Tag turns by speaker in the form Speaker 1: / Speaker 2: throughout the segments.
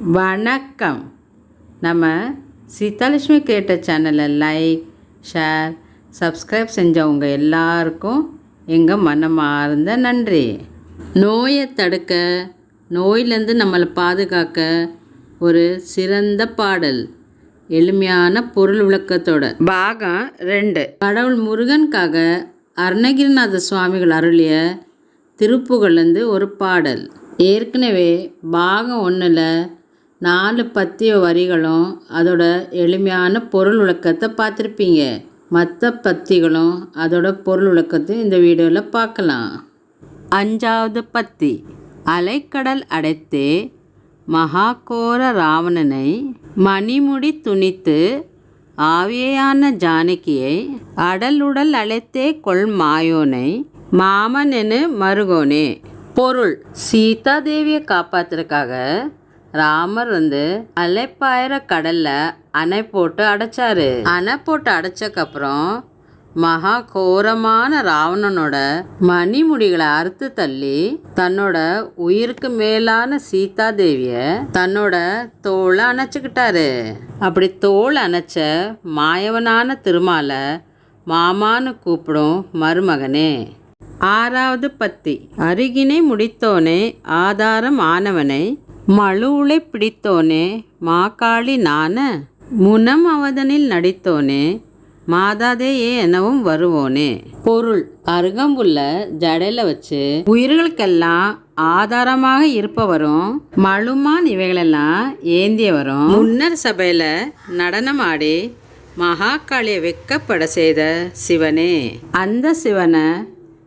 Speaker 1: வணக்கம். நம்ம சீதாலட்சுமி கிரியேட்டர் சேனலை லைக் ஷேர் சப்ஸ்கிரைப் செஞ்சவங்க எல்லாருக்கும் எங்கள் மனமார்ந்த நன்றி. நோயை தடுக்க நோயிலேருந்து நம்மளை பாதுகாக்க ஒரு சிறந்த பாடல் எளிமையான பொருள் விளக்கத்தோட. பாகம் ரெண்டு. கடவுள் முருகனுக்காக அருணகிரிநாத சுவாமிகள் அருளிய திருப்புகழ்லேருந்து ஒரு பாடல். ஏற்கனவே பாகம் ஒன்றில் நாலு பத்திய வரிகளும் அதோட எளிமையான பொருள் விளக்கத்தை பார்த்துருப்பீங்க. மற்ற பத்திகளும் அதோட பொருள் விளக்கத்தையும் இந்த வீடியோவில் பார்க்கலாம். அஞ்சாவது பத்தி. அலைக்கடல் அடைத்தே மகாகோர ராவணனை மணிமுடி துணித்து ஆவியான ஜானகியை அடலுடல் அழைத்தே கொள் மாயோனை மாமனெனு மருகோனே பொருள் சீதா தேவியை காப்பாத்துறதுக்காக ராமர் வந்து அலைப்பாயிர கடல்ல அணை போட்டு அடைச்சாரு. அணை போட்டு அடைச்சக்கப்புறம் மகா கோரமான ராவணனோட மணிமுடிகளை அறுத்து தள்ளி தன்னோட உயிருக்கு மேலான சீதா தேவிய தன்னோட தோலை அணைச்சுக்கிட்டாரு. அப்படி தோல் அணைச்ச மாயவனான திருமாலை மாமான்னு கூப்பிடும் மருமகனே. ஆறாவது பத்தி. அருகினை முடித்தோனே ஆதாரம் ஆனவனை மழுவுளை பிடித்தோனே மாக்காளி நான? முனம் அவதனில் நடித்தோனே மாதாதேயே எனவும் வருவோனே. பொருள் அருகம்புல்ல ஜடையில வச்சு உயிர்களுக்கெல்லாம் ஆதாரமாக இருப்பவரும் மழுமான் இவைகளெல்லாம் ஏந்தியவரும் முன்னர் சபையில நடனமாடி மகாகாளியை வெக்கப்பட செய்த சிவனே. அந்த சிவனை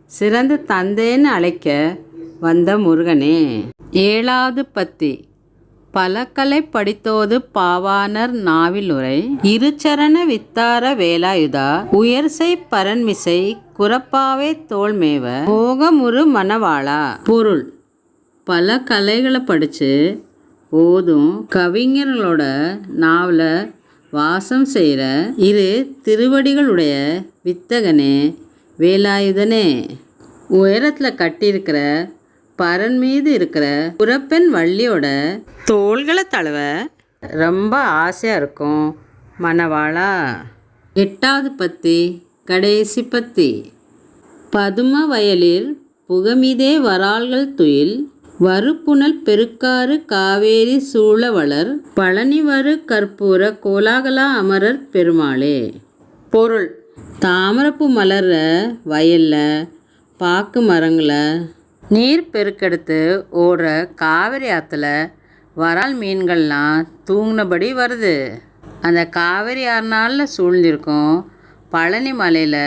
Speaker 1: சிறந்த தந்தைன்னு அழைக்க வந்த முருகனே. ஏழாவது பத்தி. பலக்கலை படித்தோது பாவாணர் நாவிலுரை இருச்சரண வித்தார வேலாயுதா உயர்சை பரன்மிசை குரப்பாவே தோல்மேவ போகமுரு மணவாளா. பொருள். பல கலைகளை படித்து ஓதும் கவிஞர்களோட நாவல வாசம் செய்கிற இரு திருவடிகளுடைய வித்தகனே வேலாயுதனே. உயரத்தில் கட்டியிருக்கிற பரன் மீது இருக்கிற புறப்பெண் வள்ளியோட தோள்களை தழுவ ரொம்ப ஆசையாக இருக்கும். மணவாளா எட்டாவது பத்தி கடைசி பத்தி. பதும வயலில் புகமிதே வரால்கள் துயில் வறுப்புணல் பெருக்காறு காவேரி சூழவளர் பழனிவரு கற்பூர கோலாகலா அமரர் பெருமாளே. பொருள் தாமரப்பு மலர்ற வயலில் பாக்கு மரங்களை நீர் பெருக்கெடுத்து ஓடுற காவிரி ஆற்றுல வரால் மீன்கள்லாம் தூங்கினபடி வருது. அந்த காவிரி ஆறு நாளில் சூழ்ந்திருக்கும் பழனி மலையில்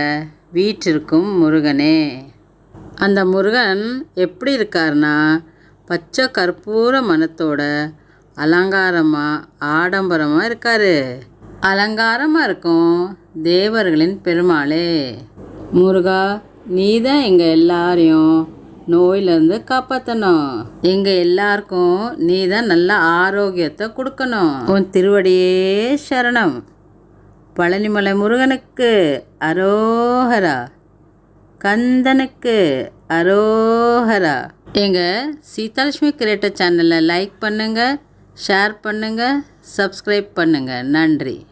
Speaker 1: வீற்றிருக்கும் முருகனே. அந்த முருகன் எப்படி இருக்காருன்னா பச்சை கற்பூர மனத்தோட அலங்காரமாக ஆடம்பரமாக இருக்காரு. அலங்காரமாக இருக்கும் தேவர்களின் பெருமாளே. முருகா நீ தான் எங்கள் எல்லாரையும் நோயிலேருந்து காப்பாற்றணும் எங்கள் எல்லாருக்கும் நீ தான் நல்ல ஆரோக்கியத்தை கொடுக்கணும். உன் திருவடியே சரணம். பழனிமலை முருகனுக்கு அரோஹரா. கந்தனுக்கு அரோஹரா. எங்கள் சீதாலட்சுமி கிரியேட்டர் சேனலை லைக் பண்ணுங்கள் ஷேர் பண்ணுங்கள் சப்ஸ்கிரைப் பண்ணுங்கள் நன்றி.